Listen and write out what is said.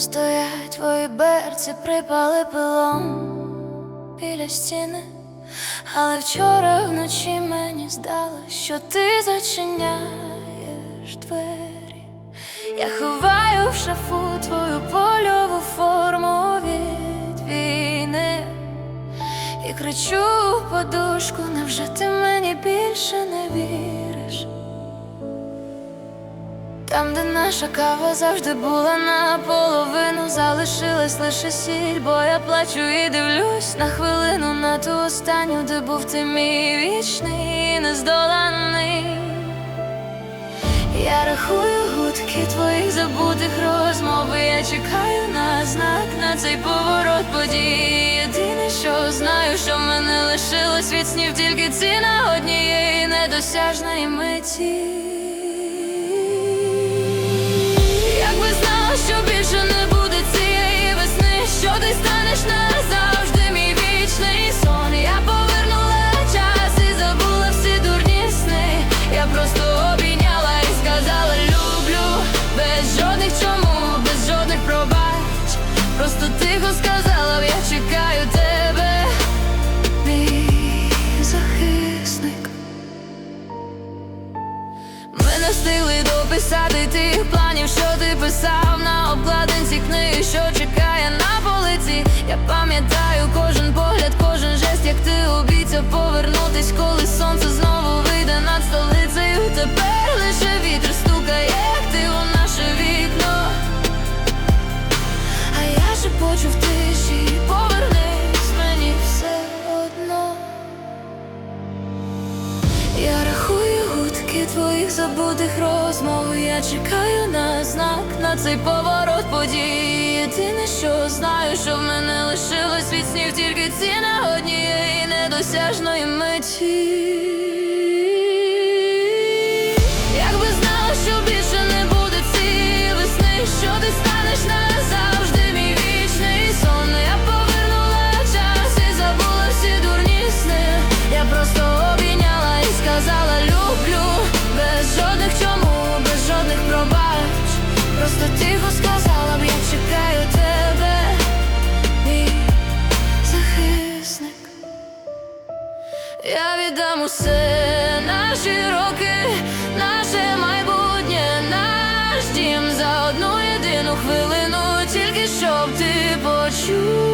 стоять твої берці, припали пилом біля стіни, але вчора вночі мені здалось, що ти зачиняєш двері. Я ховаю в шафу твою польову форму від війни і кричу в подушку, невже ти мені більше не віриш? Там, де наша кава завжди була наполовину, залишилась лише сіль, бо я плачу і дивлюсь на хвилину на ту останню, де був ти мій вічний і нездоланий. Я рахую гудки твоїх забутих розмов і Я чекаю на знак на цей поворот подій Єдине, що знаю, що в мене лишилось від снів Тільки ціна однієї недосяжної миті Просто тихо сказала, я чекаю тебе Мій захисник ми не встигли дописати тих планів, що ти писав на обкладинці книги, що чекає на полиці. Я пам'ятаю кожен погляд, кожен жест, як ти обіцяв забутих розмов. Я чекаю на знак на цей поворот подій. Єдине, що знаю, що в мене лишилось від снів тільки ціна однієї недосяжної миті. Віддам усе наші роки, наше майбутнє, наш дім за одну єдину хвилину, тільки щоб ти почув.